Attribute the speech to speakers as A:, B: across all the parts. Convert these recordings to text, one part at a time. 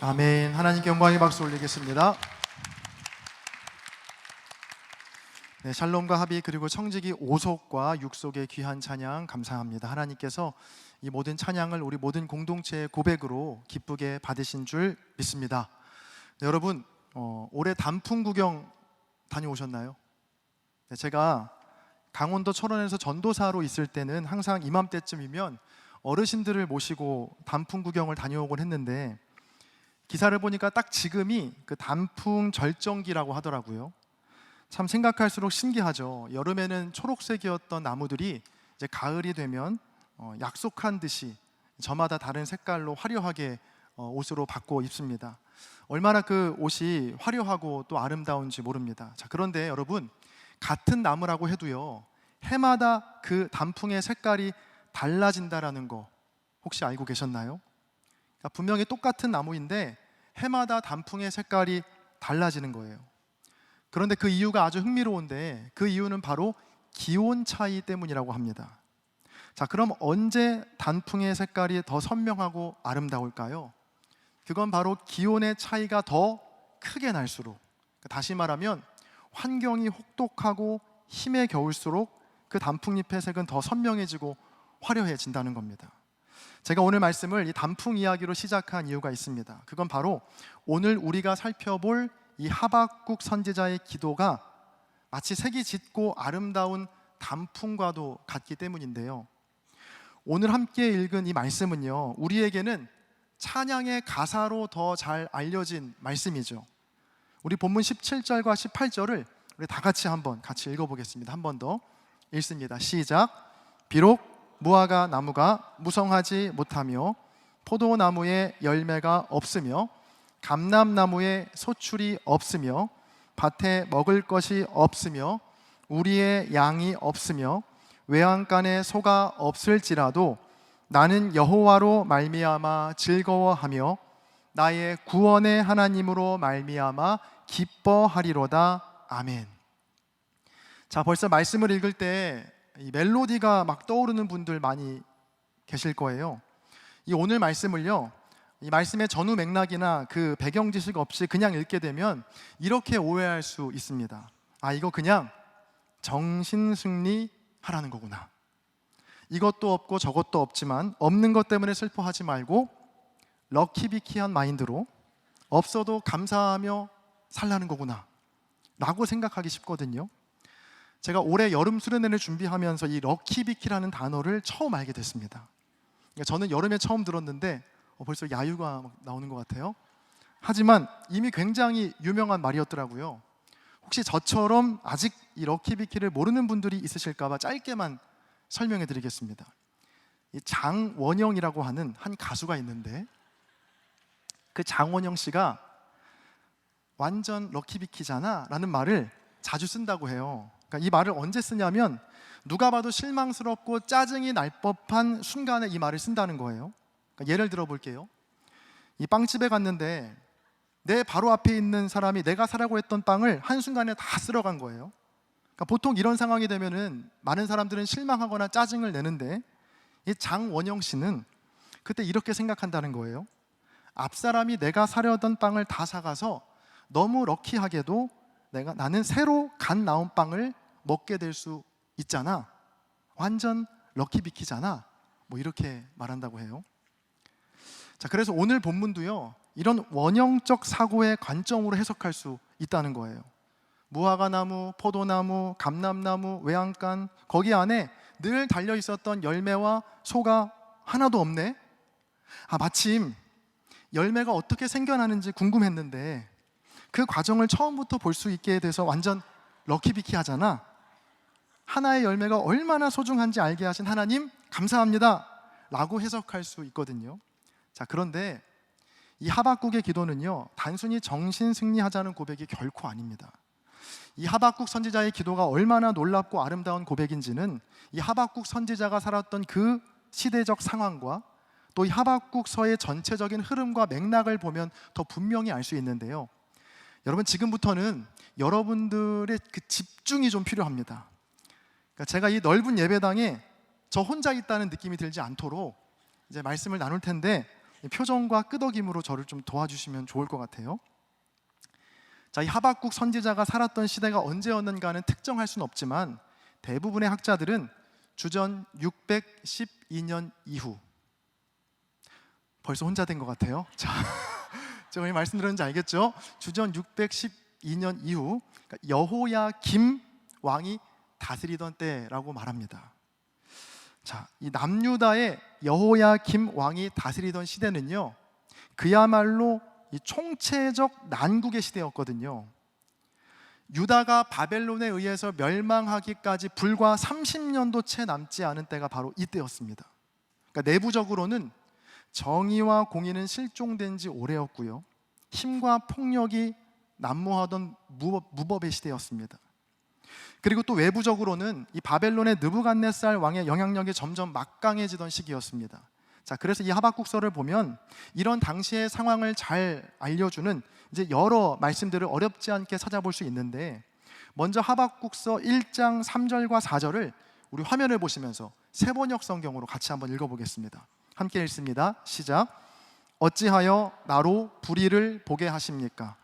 A: 아멘. 하나님께 영광의 박수 올리겠습니다. 네, 샬롬과 합의 그리고 청지기 오속과 육속의 귀한 찬양 감사합니다. 하나님께서 이 모든 찬양을 우리 모든 공동체의 고백으로 기쁘게 받으신 줄 믿습니다. 네, 여러분 어, 올해 단풍 구경 다녀오셨나요? 네, 제가 강원도 철원에서 전도사로 있을 때는 항상 이맘때쯤이면 어르신들을 모시고 단풍 구경을 다녀오곤 했는데 기사를 보니까 딱 지금이 그 단풍 절정기라고 하더라고요. 참 생각할수록 신기하죠. 여름에는 초록색이었던 나무들이 이제 가을이 되면 어, 약속한 듯이 저마다 다른 색깔로 화려하게 어, 옷으로 바꿔 입습니다. 얼마나 그 옷이 화려하고 또 아름다운지 모릅니다. 자, 그런데 여러분 같은 나무라고 해도요. 해마다 그 단풍의 색깔이 달라진다라는 거 혹시 알고 계셨나요? 그러니까 분명히 똑같은 나무인데 해마다 단풍의 색깔이 달라지는 거예요. 그런데 그 이유가 아주 흥미로운데 그 이유는 바로 기온 차이 때문이라고 합니다. 자, 그럼 언제 단풍의 색깔이 더 선명하고 아름다울까요? 그건 바로 기온의 차이가 더 크게 날수록 다시 말하면 환경이 혹독하고 힘에 겨울수록 그 단풍잎의 색은 더 선명해지고 화려해진다는 겁니다. 제가 오늘 말씀을 이 단풍 이야기로 시작한 이유가 있습니다. 그건 바로 오늘 우리가 살펴볼 이 하박국 선지자의 기도가 마치 색이 짙고 아름다운 단풍과도 같기 때문인데요. 오늘 함께 읽은 이 말씀은요, 우리에게는 찬양의 가사로 더 잘 알려진 말씀이죠. 우리 본문 17절과 18절을 우리 다 같이 한번 같이 읽어보겠습니다. 한 번 더 읽습니다. 시작. 비록 무화과 나무가 무성하지 못하며 포도나무에 열매가 없으며 감람나무에 소출이 없으며 밭에 먹을 것이 없으며 우리의 양이 없으며 외양간에 소가 없을지라도 나는 여호와로 말미암아 즐거워하며 나의 구원의 하나님으로 말미암아 기뻐하리로다 아멘. 자 벌써 말씀을 읽을 때 이 멜로디가 막 떠오르는 분들 많이 계실 거예요. 이 오늘 말씀을요. 이 말씀의 전후 맥락이나 그 배경 지식 없이 그냥 읽게 되면 이렇게 오해할 수 있습니다. 아 이거 그냥 정신 승리 하라는 거구나. 이것도 없고 저것도 없지만 없는 것 때문에 슬퍼하지 말고 럭키비키한 마인드로 없어도 감사하며 살라는 거구나. 라고 생각하기 쉽거든요. 제가 올해 여름 수련회를 준비하면서 이 럭키비키라는 단어를 처음 알게 됐습니다. 그러니까 저는 여름에 처음 들었는데 어, 벌써 야유가 막 나오는 것 같아요. 하지만 이미 굉장히 유명한 말이었더라고요. 혹시 저처럼 아직 이 럭키비키를 모르는 분들이 있으실까봐 짧게만 설명해 드리겠습니다. 이 장원영이라고 하는 한 가수가 있는데 그 장원영 씨가 완전 럭키비키잖아 라는 말을 자주 쓴다고 해요. 그러니까 이 말을 언제 쓰냐면 누가 봐도 실망스럽고 짜증이 날 법한 순간에 이 말을 쓴다는 거예요. 그러니까 예를 들어 볼게요. 이 빵집에 갔는데 내 바로 앞에 있는 사람이 내가 사라고 했던 빵을 한순간에 다 쓸어간 거예요. 그러니까 보통 이런 상황이 되면은 많은 사람들은 실망하거나 짜증을 내는데 이 장원영 씨는 그때 이렇게 생각한다는 거예요. 앞 사람이 내가 사려던 빵을 다 사가서 너무 럭키하게도 내가 나는 새로 간 나온 빵을 먹게 될 수 있잖아. 완전 럭키비키잖아. 뭐 이렇게 말한다고 해요. 자, 그래서 오늘 본문도요. 이런 원형적 사고의 관점으로 해석할 수 있다는 거예요. 무화과 나무, 포도나무, 감람나무, 외양간 거기 안에 늘 달려 있었던 열매와 소가 하나도 없네. 아, 마침 열매가 어떻게 생겨나는지 궁금했는데 그 과정을 처음부터 볼 수 있게 돼서 완전 럭키비키 하잖아. 하나의 열매가 얼마나 소중한지 알게 하신 하나님 감사합니다. 라고 해석할 수 있거든요. 자, 그런데 이 하박국의 기도는요, 단순히 정신 승리하자는 고백이 결코 아닙니다. 이 하박국 선지자의 기도가 얼마나 놀랍고 아름다운 고백인지는 이 하박국 선지자가 살았던 그 시대적 상황과 또 이 하박국서의 전체적인 흐름과 맥락을 보면 더 분명히 알 수 있는데요. 여러분 지금부터는 여러분들의 그 집중이 좀 필요합니다. 그러니까 제가 이 넓은 예배당에 저 혼자 있다는 느낌이 들지 않도록 이제 말씀을 나눌 텐데 이 표정과 끄덕임으로 저를 좀 도와주시면 좋을 것 같아요. 자, 이 하박국 선지자가 살았던 시대가 언제였는가는 특정할 수는 없지만 대부분의 학자들은 주전 612년 이후 벌써 혼자 된 것 같아요. 자, 제가 왜 말씀드렸는지 알겠죠? 주전 612년 이후 그러니까 여호야 김 왕이 다스리던 때라고 말합니다. 자, 이 남유다의 여호야 김 왕이 다스리던 시대는요. 그야말로 이 총체적 난국의 시대였거든요. 유다가 바벨론에 의해서 멸망하기까지 불과 30년도 채 남지 않은 때가 바로 이때였습니다. 그러니까 내부적으로는 정의와 공의는 실종된 지 오래였고요. 힘과 폭력이 난무하던 무법, 무법 의 시대였습니다. 그리고 또 외부적으로는 이 바벨론의 느부갓네살 왕의 영향력이 점점 막강해지던 시기였습니다. 자, 그래서 이 하박국서를 보면 이런 당시의 상황을 잘 알려주는 이제 여러 말씀들을 어렵지 않게 찾아볼 수 있는데 먼저 하박국서 1장 3절과 4절을 우리 화면을 보시면서 세번역 성경으로 같이 한번 읽어보겠습니다. 함께 읽습니다. 시작. 어찌하여 나로 불의를 보게 하십니까?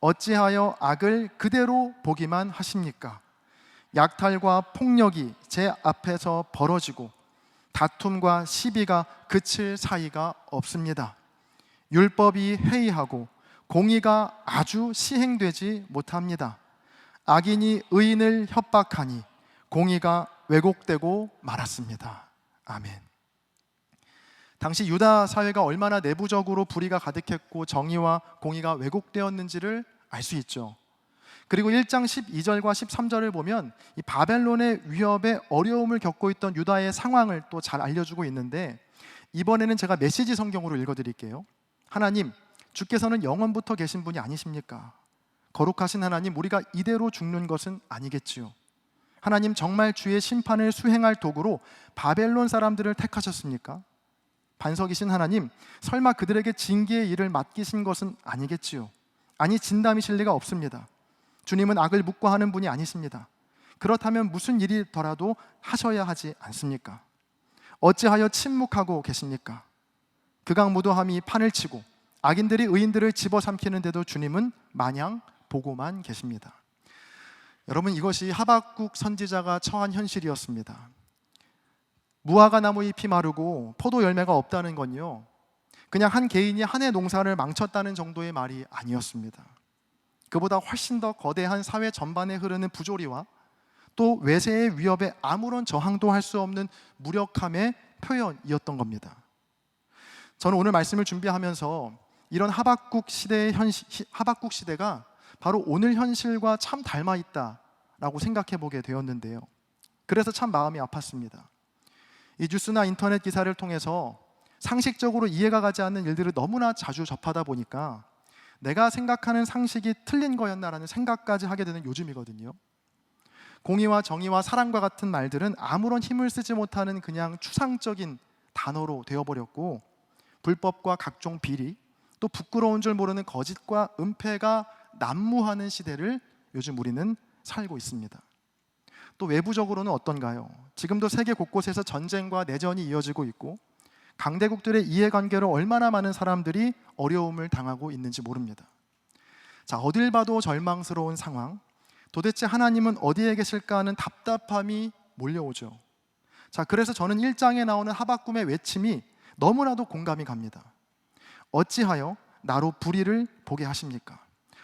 A: 어찌하여 악을 그대로 보기만 하십니까? 약탈과 폭력이 제 앞에서 벌어지고 다툼과 시비가 그칠 사이가 없습니다. 율법이 해이하고 공의가 아주 시행되지 못합니다. 악인이 의인을 협박하니 공의가 왜곡되고 말았습니다. 아멘. 당시 유다 사회가 얼마나 내부적으로 불의가 가득했고 정의와 공의가 왜곡되었는지를 알 수 있죠. 그리고 1장 12절과 13절을 보면 이 바벨론의 위협에 어려움을 겪고 있던 유다의 상황을 또 잘 알려주고 있는데 이번에는 제가 메시지 성경으로 읽어드릴게요. 하나님, 주께서는 영원부터 계신 분이 아니십니까? 거룩하신 하나님, 우리가 이대로 죽는 것은 아니겠지요. 하나님 정말 주의 심판을 수행할 도구로 바벨론 사람들을 택하셨습니까? 반석이신 하나님, 설마 그들에게 징계의 일을 맡기신 것은 아니겠지요. 아니 진담이실 리가 없습니다. 주님은 악을 묵과하는 분이 아니십니다. 그렇다면 무슨 일이더라도 하셔야 하지 않습니까? 어찌하여 침묵하고 계십니까? 극악무도함이 판을 치고 악인들이 의인들을 집어삼키는데도 주님은 마냥 보고만 계십니다. 여러분 이것이 하박국 선지자가 처한 현실이었습니다. 무화과 나무 잎이 마르고 포도 열매가 없다는 건요. 그냥 한 개인이 한 해 농사를 망쳤다는 정도의 말이 아니었습니다. 그보다 훨씬 더 거대한 사회 전반에 흐르는 부조리와 또 외세의 위협에 아무런 저항도 할 수 없는 무력함의 표현이었던 겁니다. 저는 오늘 말씀을 준비하면서 이런 하박국 시대의 현시, 하박국 시대가 바로 오늘 현실과 참 닮아 있다라고 생각해 보게 되었는데요. 그래서 참 마음이 아팠습니다. 이 뉴스나 인터넷 기사를 통해서 상식적으로 이해가 가지 않는 일들을 너무나 자주 접하다 보니까 내가 생각하는 상식이 틀린 거였나라는 생각까지 하게 되는 요즘이거든요. 공의와 정의와 사랑과 같은 말들은 아무런 힘을 쓰지 못하는 그냥 추상적인 단어로 되어버렸고 불법과 각종 비리 또 부끄러운 줄 모르는 거짓과 은폐가 난무하는 시대를 요즘 우리는 살고 있습니다. 또 외부적으로는 어떤가요? 지금도 세계 곳곳에서 전쟁과 내전이 이어지고 있고 강대국들의 이해관계로 얼마나 많은 사람들이 어려움을 당하고 있는지 모릅니다. 자, 어딜 봐도 절망스러운 상황. 도대체 하나님은 어디에 계실까 하는 답답함이 몰려오죠. 자, 그래서 저는 1장에 나오는 하박꿈의 외침이 너무나도 공감이 갑니다. 어찌하여 나로 불의를 보게 하십니까?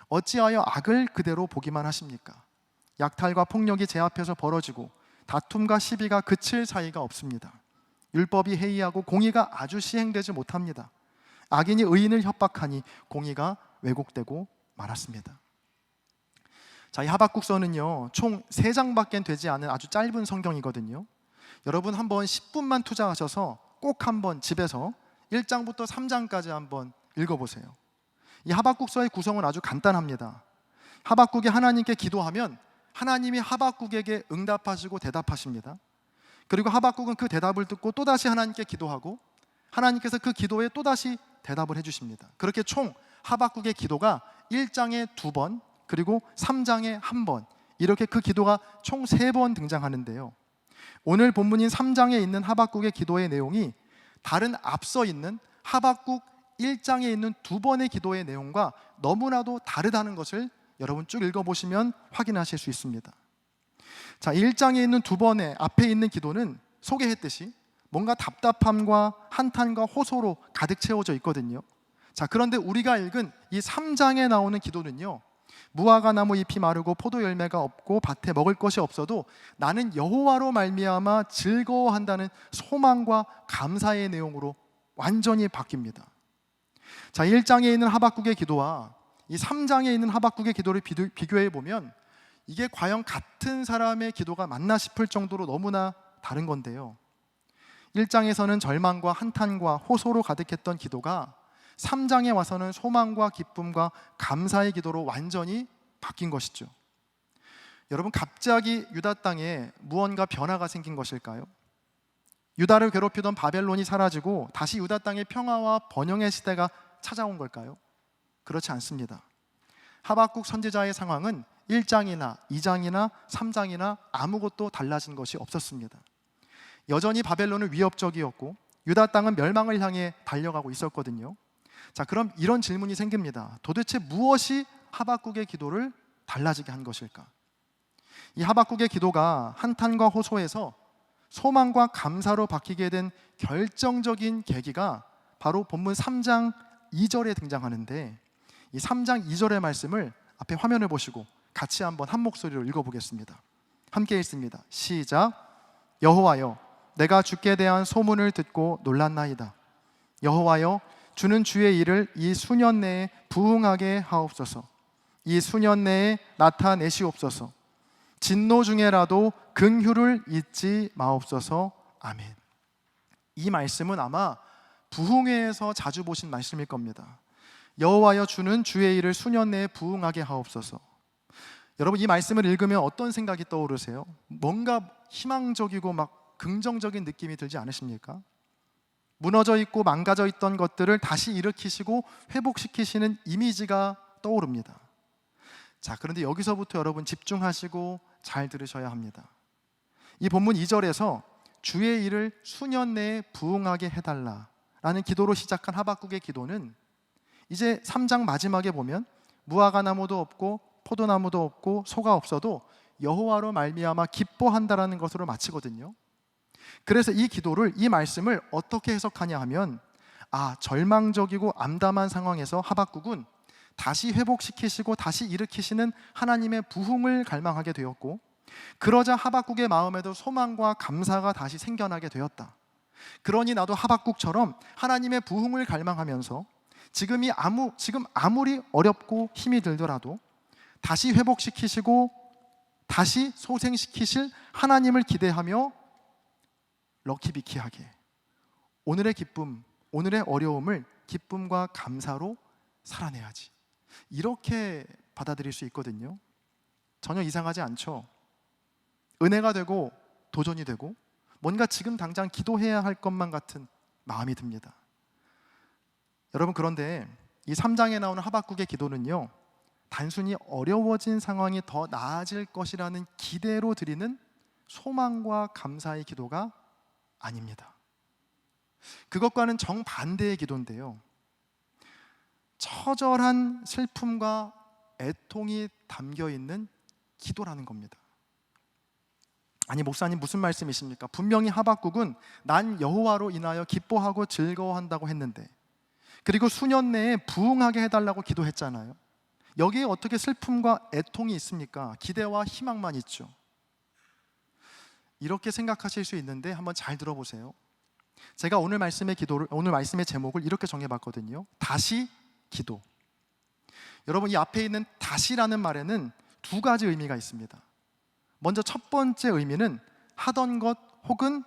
A: 어찌하여 악을 그대로 보기만 하십니까? 약탈과 폭력이 제 앞에서 벌어지고 다툼과 시비가 그칠 사이가 없습니다. 율법이 해이하고 공의가 아주 시행되지 못합니다. 악인이 의인을 협박하니 공의가 왜곡되고 말았습니다. 자, 이 하박국서는요, 총 3장밖에 되지 않은 아주 짧은 성경이거든요. 여러분 한번 10분만 투자하셔서 꼭 한번 집에서 1장부터 3장까지 한번 읽어 보세요. 이 하박국서의 구성은 아주 간단합니다. 하박국이 하나님께 기도하면 하나님이 하박국에게 응답하시고 대답하십니다. 그리고 하박국은 그 대답을 듣고 또다시 하나님께 기도하고 하나님께서 그 기도에 또다시 대답을 해주십니다. 그렇게 총 하박국의 기도가 1장에 두 번, 그리고 3장에 한 번, 이렇게 그 기도가 총 세 번 등장하는데요. 오늘 본문인 3장에 있는 하박국의 기도의 내용이 다른 앞서 있는 하박국 1장에 있는 두 번의 기도의 내용과 너무나도 다르다는 것을 여러분 쭉 읽어보시면 확인하실 수 있습니다. 자, 1장에 있는 두 번의 앞에 있는 기도는 소개했듯이 뭔가 답답함과 한탄과 호소로 가득 채워져 있거든요. 자, 그런데 우리가 읽은 이 3장에 나오는 기도는요. 무화과 나무 잎이 마르고 포도 열매가 없고 밭에 먹을 것이 없어도 나는 여호와로 말미암아 즐거워한다는 소망과 감사의 내용으로 완전히 바뀝니다. 자, 1장에 있는 하박국의 기도와 이 3장에 있는 하박국의 기도를 비교해 보면 이게 과연 같은 사람의 기도가 맞나 싶을 정도로 너무나 다른 건데요. 1장에서는 절망과 한탄과 호소로 가득했던 기도가 3장에 와서는 소망과 기쁨과 감사의 기도로 완전히 바뀐 것이죠. 여러분 갑자기 유다 땅에 무언가 변화가 생긴 것일까요? 유다를 괴롭히던 바벨론이 사라지고 다시 유다 땅의 평화와 번영의 시대가 찾아온 걸까요? 그렇지 않습니다. 하박국 선지자의 상황은 1장이나 2장이나 3장이나 아무것도 달라진 것이 없었습니다. 여전히 바벨론은 위협적이었고 유다 땅은 멸망을 향해 달려가고 있었거든요. 자, 그럼 이런 질문이 생깁니다. 도대체 무엇이 하박국의 기도를 달라지게 한 것일까? 이 하박국의 기도가 한탄과 호소에서 소망과 감사로 바뀌게 된 결정적인 계기가 바로 본문 3장 2절에 등장하는데 이 3장 2절의 말씀을 앞에 화면을 보시고 같이 한번 한 목소리로 읽어보겠습니다. 함께 읽습니다. 시작. 여호와여, 내가 주께 대한 소문을 듣고 놀랐나이다. 여호와여, 주는 주의 일을 이 수년 내에 부응하게 하옵소서. 이 수년 내에 나타내시옵소서. 진노 중에라도 긍휼을 잊지 마옵소서. 아멘. 이 말씀은 아마 부흥회에서 자주 보신 말씀일 겁니다. 여호와여 주는 주의 일을 수년 내에 부응하게 하옵소서. 여러분 이 말씀을 읽으면 어떤 생각이 떠오르세요? 뭔가 희망적이고 막 긍정적인 느낌이 들지 않으십니까? 무너져 있고 망가져 있던 것들을 다시 일으키시고 회복시키시는 이미지가 떠오릅니다. 자, 그런데 여기서부터 여러분 집중하시고 잘 들으셔야 합니다. 이 본문 2절에서 주의 일을 수년 내에 부응하게 해달라 라는 기도로 시작한 하박국의 기도는 이제 3장 마지막에 보면 무화과 나무도 없고 포도나무도 없고 소가 없어도 여호와로 말미암아 기뻐한다라는 것으로 마치거든요. 그래서 이 기도를 이 말씀을 어떻게 해석하냐 하면 아 절망적이고 암담한 상황에서 하박국은 다시 회복시키시고 다시 일으키시는 하나님의 부흥을 갈망하게 되었고 그러자 하박국의 마음에도 소망과 감사가 다시 생겨나게 되었다. 그러니 나도 하박국처럼 하나님의 부흥을 갈망하면서 지금이 아무 지금 아무리 어렵고 힘이 들더라도 다시 회복시키시고 다시 소생시키실 하나님을 기대하며 럭키비키하게 오늘의 기쁨, 오늘의 어려움을 기쁨과 감사로 살아내야지. 이렇게 받아들일 수 있거든요. 전혀 이상하지 않죠. 은혜가 되고 도전이 되고 뭔가 지금 당장 기도해야 할 것만 같은 마음이 듭니다. 여러분 그런데 이 3장에 나오는 하박국의 기도는요. 단순히 어려워진 상황이 더 나아질 것이라는 기대로 드리는 소망과 감사의 기도가 아닙니다. 그것과는 정반대의 기도인데요. 처절한 슬픔과 애통이 담겨 있는 기도라는 겁니다. 아니 목사님 무슨 말씀이십니까? 분명히 하박국은 난 여호와로 인하여 기뻐하고 즐거워한다고 했는데 그리고 수년 내에 부흥하게 해달라고 기도했잖아요. 여기에 어떻게 슬픔과 애통이 있습니까? 기대와 희망만 있죠. 이렇게 생각하실 수 있는데 한번 잘 들어보세요. 제가 오늘 말씀의 기도를 오늘 말씀의 제목을 이렇게 정해봤거든요. 다시 기도. 여러분 이 앞에 있는 다시라는 말에는 두 가지 의미가 있습니다. 먼저 첫 번째 의미는 하던 것 혹은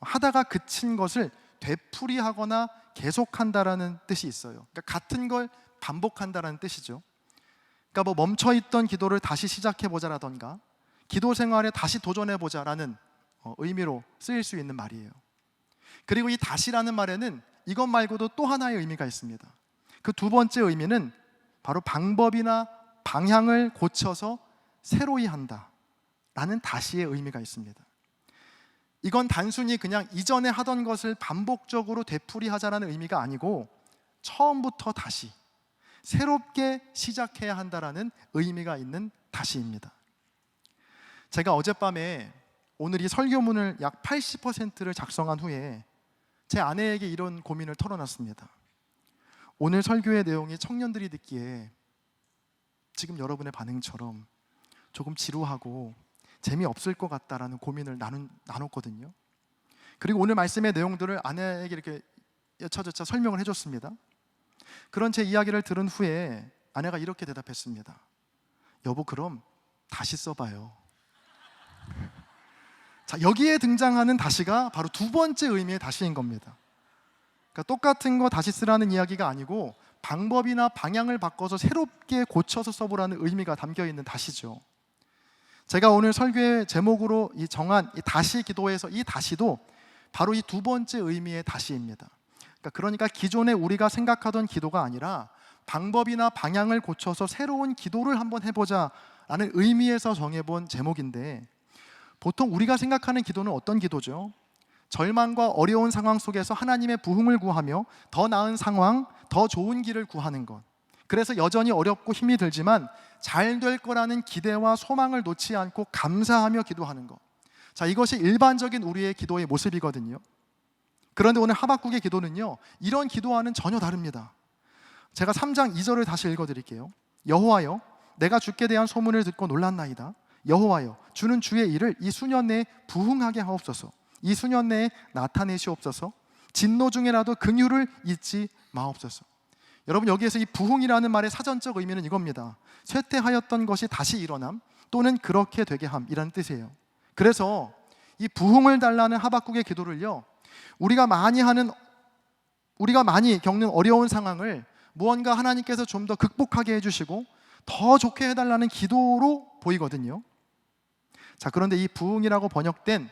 A: 하다가 그친 것을 되풀이하거나 계속한다라는 뜻이 있어요. 그러니까 같은 걸 반복한다라는 뜻이죠. 그러니까 뭐 멈춰 있던 기도를 다시 시작해 보자라던가 기도 생활에 다시 도전해 보자라는 어, 의미로 쓰일 수 있는 말이에요. 그리고 이 다시라는 말에는 이것 말고도 또 하나의 의미가 있습니다. 그 두 번째 의미는 바로 방법이나 방향을 고쳐서 새로이 한다. 라는 다시의 의미가 있습니다. 이건 단순히 그냥 이전에 하던 것을 반복적으로 되풀이하자라는 의미가 아니고 처음부터 다시 새롭게 시작해야 한다라는 의미가 있는 다시입니다. 제가 어젯밤에 오늘 이 설교문을 약 80%를 작성한 후에 제 아내에게 이런 고민을 털어놨습니다. 오늘 설교의 내용이 청년들이 듣기에 지금 여러분의 반응처럼 조금 지루하고 재미없을 것 같다라는 고민을 나눈, 나눴거든요. 그리고 오늘 말씀의 내용들을 아내에게 이렇게 여차저차 설명을 해줬습니다. 그런 제 이야기를 들은 후에 아내가 이렇게 대답했습니다. 여보, 그럼 다시 써봐요. 자, 여기에 등장하는 다시가 바로 두 번째 의미의 다시인 겁니다. 그러니까 똑같은 거 다시 쓰라는 이야기가 아니고 방법이나 방향을 바꿔서 새롭게 고쳐서 써보라는 의미가 담겨 있는 다시죠. 제가 오늘 설교의 제목으로 이 정한 이 다시 기도에서 이 다시도 바로 이 두 번째 의미의 다시입니다. 그러니까, 그러니까 기존에 우리가 생각하던 기도가 아니라 방법이나 방향을 고쳐서 새로운 기도를 한번 해보자 라는 의미에서 정해본 제목인데 보통 우리가 생각하는 기도는 어떤 기도죠? 절망과 어려운 상황 속에서 하나님의 부흥을 구하며 더 나은 상황, 더 좋은 길을 구하는 것. 그래서 여전히 어렵고 힘이 들지만 잘 될 거라는 기대와 소망을 놓지 않고 감사하며 기도하는 것. 자, 이것이 일반적인 우리의 기도의 모습이거든요. 그런데 오늘 하박국의 기도는요. 이런 기도와는 전혀 다릅니다. 제가 3장 2절을 다시 읽어 드릴게요. 여호와여, 내가 주께 대한 소문을 듣고 놀랐나이다. 여호와여, 주는 주의 일을 이 수년 내에 부흥하게 하옵소서. 이 수년 내에 나타내시옵소서. 진노 중에라도 긍휼을 잊지 마옵소서. 여러분 여기에서 이 부흥이라는 말의 사전적 의미는 이겁니다. 쇠퇴하였던 것이 다시 일어남 또는 그렇게 되게 함이라는 뜻이에요. 그래서 이 부흥을 달라는 하박국의 기도를요. 우리가 많이 하는 우리가 많이 겪는 어려운 상황을 무언가 하나님께서 좀 더 극복하게 해 주시고 더 좋게 해 달라는 기도로 보이거든요. 자 그런데 이 부흥이라고 번역된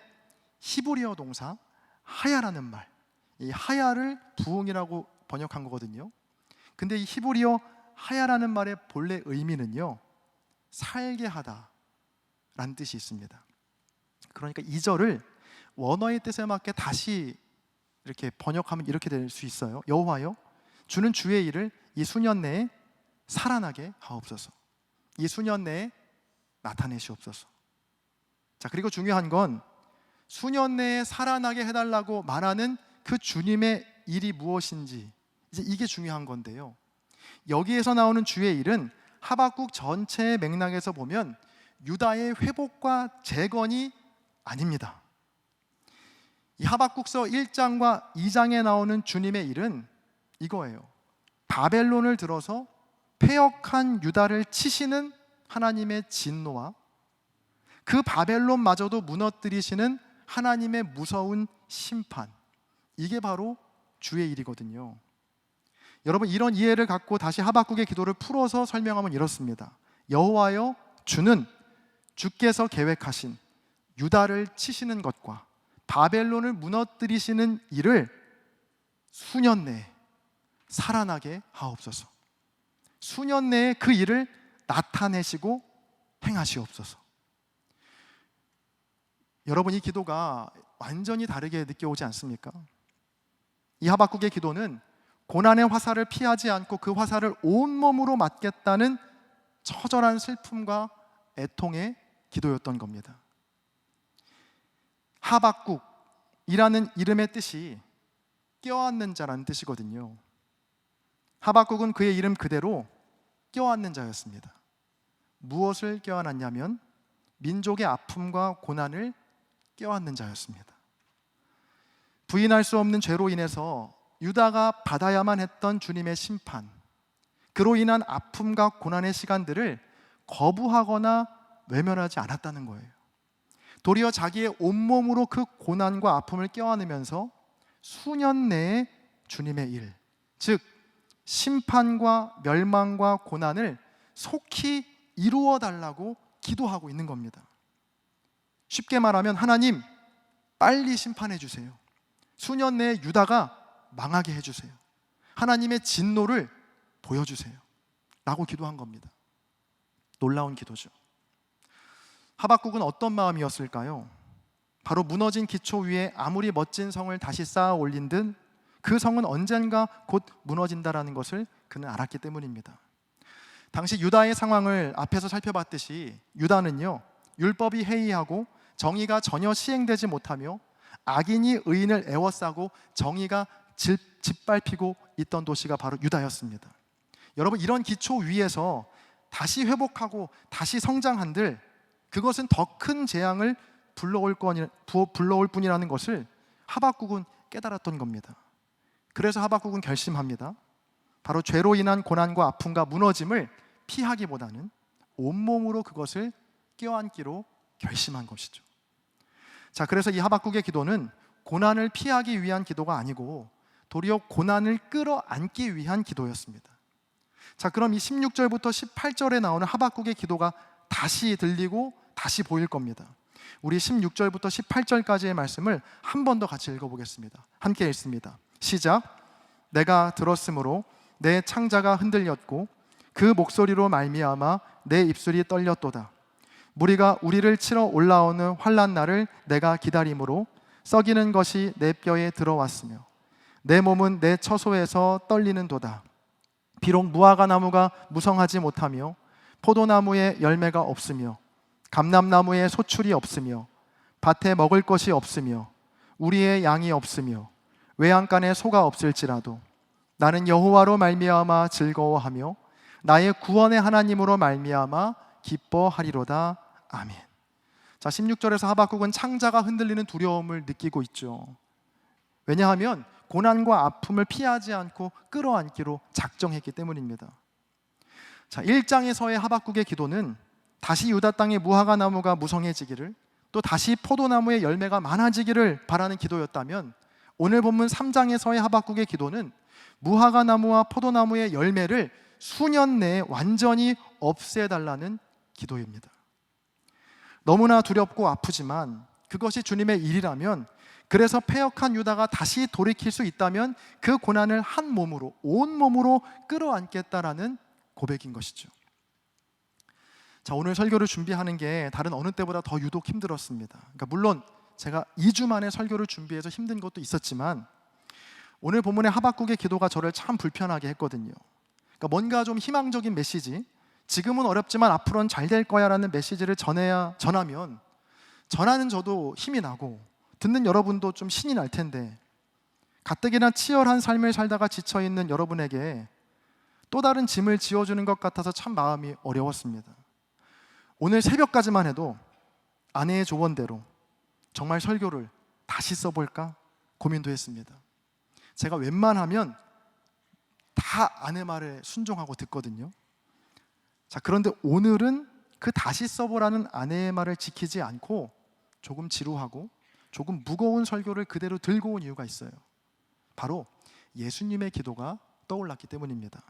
A: 히브리어 동사 하야라는 말, 이 하야를 부흥이라고 번역한 거거든요. 근데 이 히브리어 하야라는 말의 본래 의미는요 살게 하다 라는 뜻이 있습니다. 그러니까 이 절을 원어의 뜻에 맞게 다시 이렇게 번역하면 이렇게 될 수 있어요. 여호와여, 주는 주의 일을 이 수년 내에 살아나게 하옵소서. 이 수년 내에 나타내시옵소서. 자, 그리고 중요한 건 수년 내에 살아나게 해달라고 말하는 그 주님의 일이 무엇인지 이제 이게 중요한 건데요. 여기에서 나오는 주의 일은 하박국 전체의 맥락에서 보면 유다의 회복과 재건이 아닙니다. 이 하박국서 1장과 2장에 나오는 주님의 일은 이거예요. 바벨론을 들어서 폐역한 유다를 치시는 하나님의 진노와 그 바벨론마저도 무너뜨리시는 하나님의 무서운 심판. 이게 바로 주의 일이거든요. 여러분 이런 이해를 갖고 다시 하박국의 기도를 풀어서 설명하면 이렇습니다. 여호와여 주는 주께서 계획하신 유다를 치시는 것과 바벨론을 무너뜨리시는 일을 수년 내에 살아나게 하옵소서. 수년 내에 그 일을 나타내시고 행하시옵소서. 여러분 이 기도가 완전히 다르게 느껴오지 않습니까? 이 하박국의 기도는 고난의 화살을 피하지 않고 그 화살을 온몸으로 맞겠다는 처절한 슬픔과 애통의 기도였던 겁니다. 하박국이라는 이름의 뜻이 껴안는 자라는 뜻이거든요. 하박국은 그의 이름 그대로 껴안는 자였습니다. 무엇을 껴안았냐면 민족의 아픔과 고난을 껴안는 자였습니다. 부인할 수 없는 죄로 인해서 유다가 받아야만 했던 주님의 심판, 그로 인한 아픔과 고난의 시간들을 거부하거나 외면하지 않았다는 거예요. 도리어 자기의 온몸으로 그 고난과 아픔을 껴안으면서 수년 내에 주님의 일, 즉 심판과 멸망과 고난을 속히 이루어 달라고 기도하고 있는 겁니다. 쉽게 말하면 하나님 빨리 심판해 주세요. 수년 내에 유다가 망하게 해 주세요. 하나님의 진노를 보여 주세요. 라고 기도한 겁니다. 놀라운 기도죠. 하박국은 어떤 마음이었을까요? 바로 무너진 기초 위에 아무리 멋진 성을 다시 쌓아 올린 듯 그 성은 언젠가 곧 무너진다라는 것을 그는 알았기 때문입니다. 당시 유다의 상황을 앞에서 살펴봤듯이 유다는요 율법이 해이하고 정의가 전혀 시행되지 못하며 악인이 의인을 애워싸고 정의가 질- 짓밟히고 있던 도시가 바로 유다였습니다. 여러분 이런 기초 위에서 다시 회복하고 다시 성장한들 그것은 더 큰 재앙을 불러올 거니 부- 불러올 뿐이라는 것을 하박국은 깨달았던 겁니다. 그래서 하박국은 결심합니다. 바로 죄로 인한 고난과 아픔과 무너짐을 피하기보다는 온몸으로 그것을 껴안기로 결심한 것이죠. 자, 그래서 이 하박국의 기도는 고난을 피하기 위한 기도가 아니고 도리어 고난을 끌어안기 위한 기도였습니다. 자, 그럼 이 16절부터 18절에 나오는 하박국의 기도가 다시 들리고 다시 보일 겁니다. 우리 16절부터 18절까지의 말씀을 한 번 더 같이 읽어보겠습니다. 함께 읽습니다. 시작. 내가 들었으므로 내 창자가 흔들렸고 그 목소리로 말미암아 내 입술이 떨렸도다. 무리가 우리를 치러 올라오는 환란 날을 내가 기다림으로 썩이는 것이 내 뼈에 들어왔으며 내 몸은 내 처소에서 떨리는 도다. 비록 무화과 나무가 무성하지 못하며 포도나무에 열매가 없으며 감람나무에 소출이 없으며 밭에 먹을 것이 없으며 우리의 양이 없으며 외양간에 소가 없을지라도 나는 여호와로 말미암아 즐거워하며 나의 구원의 하나님으로 말미암아 기뻐하리로다. 아멘. 자, 16절에서 하박국은 창자가 흔들리는 두려움을 느끼고 있죠. 왜냐하면 고난과 아픔을 피하지 않고 끌어안기로 작정했기 때문입니다. 자, 1장에서의 하박국의 기도는 다시 유다 땅의 무화과 나무가 무성해지기를 또 다시 포도나무의 열매가 많아지기를 바라는 기도였다면 오늘 본문 3장에서의 하박국의 기도는 무화과 나무와 포도나무의 열매를 수년 내에 완전히 없애달라는 기도입니다. 너무나 두렵고 아프지만 그것이 주님의 일이라면 그래서 패역한 유다가 다시 돌이킬 수 있다면 그 고난을 한 몸으로 온 몸으로 끌어안겠다라는 고백인 것이죠. 자, 오늘 설교를 준비하는 게 다른 어느 때보다 더 유독 힘들었습니다. 그러니까 물론 제가 2주 만에 설교를 준비해서 힘든 것도 있었지만 오늘 본문의 하박국의 기도가 저를 참 불편하게 했거든요. 그러니까 뭔가 좀 희망적인 메시지, 지금은 어렵지만 앞으로는 잘 될 거야라는 메시지를 전해야 전하면 전하는 저도 힘이 나고 듣는 여러분도 좀 신이 날 텐데 가뜩이나 치열한 삶을 살다가 지쳐 있는 여러분에게 또 다른 짐을 지어주는 것 같아서 참 마음이 어려웠습니다. 오늘 새벽까지만 해도 아내의 조언대로 정말 설교를 다시 써볼까 고민도 했습니다. 제가 웬만하면 다 아내 말에 순종하고 듣거든요. 자, 그런데 오늘은 그 다시 써보라는 아내의 말을 지키지 않고 조금 지루하고 조금 무거운 설교를 그대로 들고 온 이유가 있어요. 바로 예수님의 기도가 떠올랐기 때문입니다.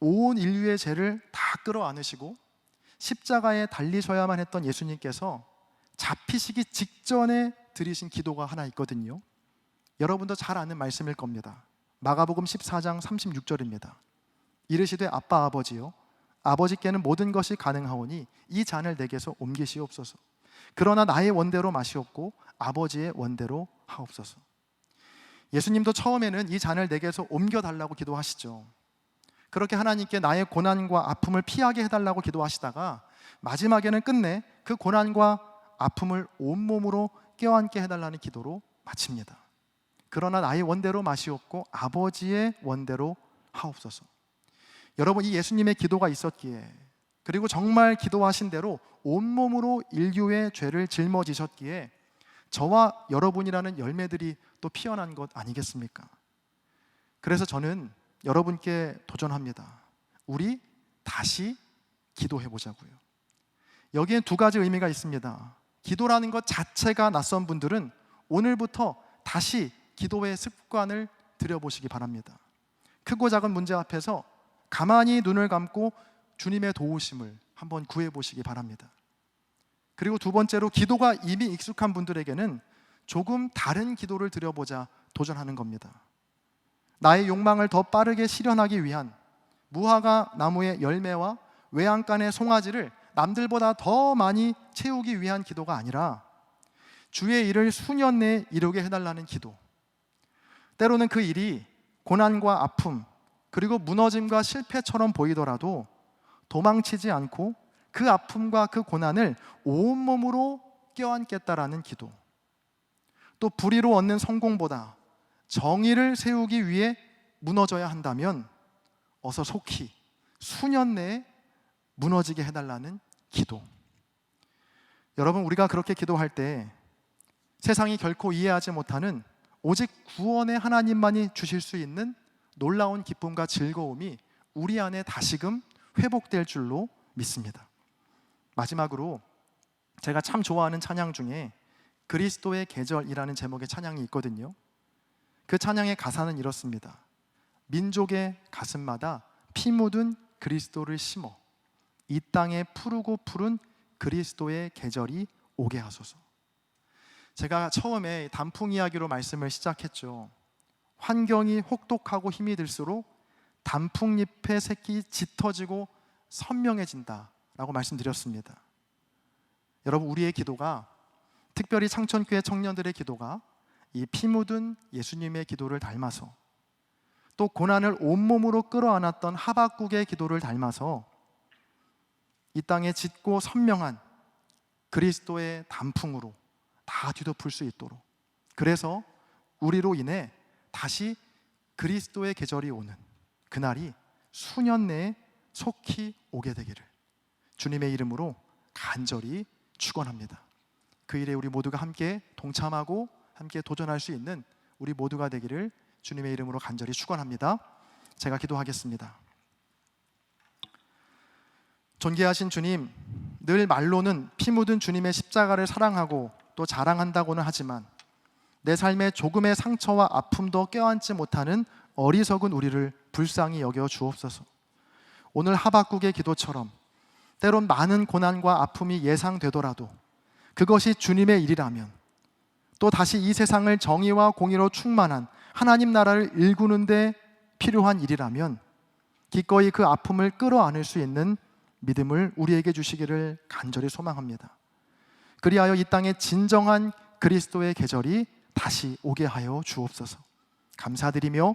A: 온 인류의 죄를 다 끌어안으시고 십자가에 달리셔야만 했던 예수님께서 잡히시기 직전에 드리신 기도가 하나 있거든요. 여러분도 잘 아는 말씀일 겁니다. 마가복음 14장 36절입니다. 이르시되 아빠 아버지요 아버지께는 모든 것이 가능하오니 이 잔을 내게서 옮기시옵소서. 그러나 나의 원대로 마시옵고 아버지의 원대로 하옵소서. 예수님도 처음에는 이 잔을 내게서 옮겨 달라고 기도하시죠. 그렇게 하나님께 나의 고난과 아픔을 피하게 해달라고 기도하시다가 마지막에는 끝내 그 고난과 아픔을 온몸으로 껴안게 해달라는 기도로 마칩니다. 그러나 나의 원대로 마시옵고 아버지의 원대로 하옵소서. 여러분 이 예수님의 기도가 있었기에 그리고 정말 기도하신 대로 온몸으로 인류의 죄를 짊어지셨기에 저와 여러분이라는 열매들이 또 피어난 것 아니겠습니까? 그래서 저는 여러분께 도전합니다. 우리 다시 기도해 보자고요. 여기엔 두 가지 의미가 있습니다. 기도라는 것 자체가 낯선 분들은 오늘부터 다시 기도의 습관을 들여보시기 바랍니다. 크고 작은 문제 앞에서 가만히 눈을 감고 주님의 도우심을 한번 구해 보시기 바랍니다. 그리고 두 번째로 기도가 이미 익숙한 분들에게는 조금 다른 기도를 드려보자 도전하는 겁니다. 나의 욕망을 더 빠르게 실현하기 위한 무화과 나무의 열매와 외양간의 송아지를 남들보다 더 많이 채우기 위한 기도가 아니라 주의 일을 수년 내에 이루게 해달라는 기도. 때로는 그 일이 고난과 아픔, 그리고 무너짐과 실패처럼 보이더라도 도망치지 않고 그 아픔과 그 고난을 온몸으로 껴안겠다라는 기도. 또 불의로 얻는 성공보다 정의를 세우기 위해 무너져야 한다면 어서 속히 수년 내에 무너지게 해달라는 기도. 여러분, 우리가 그렇게 기도할 때 세상이 결코 이해하지 못하는 오직 구원의 하나님만이 주실 수 있는 놀라운 기쁨과 즐거움이 우리 안에 다시금 회복될 줄로 믿습니다. 마지막으로 제가 참 좋아하는 찬양 중에 그리스도의 계절이라는 제목의 찬양이 있거든요. 그 찬양의 가사는 이렇습니다. 민족의 가슴마다 피 묻은 그리스도를 심어 이 땅에 푸르고 푸른 그리스도의 계절이 오게 하소서. 제가 처음에 단풍 이야기로 말씀을 시작했죠. 환경이 혹독하고 힘이 들수록 단풍잎의 색이 짙어지고 선명해진다라고 말씀드렸습니다. 여러분 우리의 기도가 특별히 창천교회 청년들의 기도가 이 피 묻은 예수님의 기도를 닮아서 또 고난을 온몸으로 끌어안았던 하박국의 기도를 닮아서 이 땅에 짙고 선명한 그리스도의 단풍으로 다 뒤덮을 수 있도록 그래서 우리로 인해 다시 그리스도의 계절이 오는 그날이 수년 내에 속히 오게 되기를 주님의 이름으로 간절히 축원합니다. 그 일에 우리 모두가 함께 동참하고 함께 도전할 수 있는 우리 모두가 되기를 주님의 이름으로 간절히 축원합니다. 제가 기도하겠습니다. 존귀하신 주님, 늘 말로는 피 묻은 주님의 십자가를 사랑하고 또 자랑한다고는 하지만 내 삶에 조금의 상처와 아픔도 껴안지 못하는 어리석은 우리를 불쌍히 여겨 주옵소서. 오늘 하박국의 기도처럼 때론 많은 고난과 아픔이 예상되더라도 그것이 주님의 일이라면 또 다시 이 세상을 정의와 공의로 충만한 하나님 나라를 일구는데 필요한 일이라면 기꺼이 그 아픔을 끌어안을 수 있는 믿음을 우리에게 주시기를 간절히 소망합니다. 그리하여 이 땅에 진정한 그리스도의 계절이 다시 오게 하여 주옵소서. 감사드리며